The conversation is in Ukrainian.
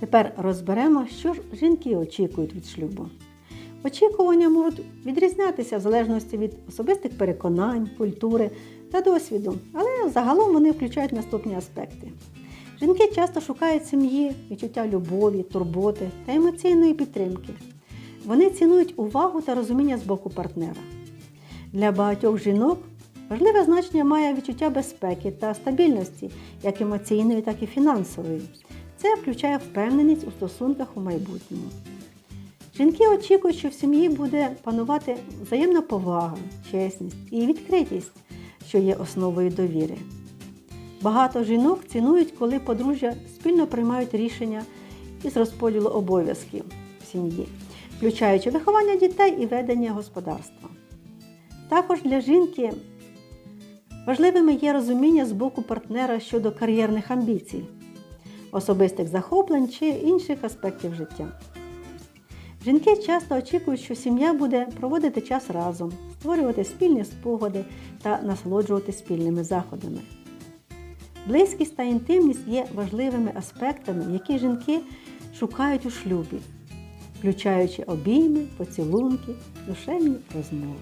Тепер розберемо, що ж жінки очікують від шлюбу. Очікування можуть відрізнятися в залежності від особистих переконань, культури та досвіду, але загалом вони включають наступні аспекти. Жінки часто шукають сім'ї, відчуття любові, турботи та емоційної підтримки. Вони цінують увагу та розуміння з боку партнера. Для багатьох жінок важливе значення має відчуття безпеки та стабільності, як емоційної, так і фінансової. Це включає впевненість у стосунках у майбутньому. Жінки очікують, що в сім'ї буде панувати взаємна повага, чесність і відкритість, що є основою довіри. Багато жінок цінують, коли подружжя спільно приймають рішення із розподілу обов'язків в сім'ї, включаючи виховання дітей і ведення господарства. Також для жінки важливими є розуміння з боку партнера щодо кар'єрних амбіцій, особистих захоплень чи інших аспектів життя. Жінки часто очікують, що сім'я буде проводити час разом, створювати спільні спогади та насолоджувати спільними заходами. Близькість та інтимність є важливими аспектами, які жінки шукають у шлюбі, включаючи обійми, поцілунки, душевні розмови.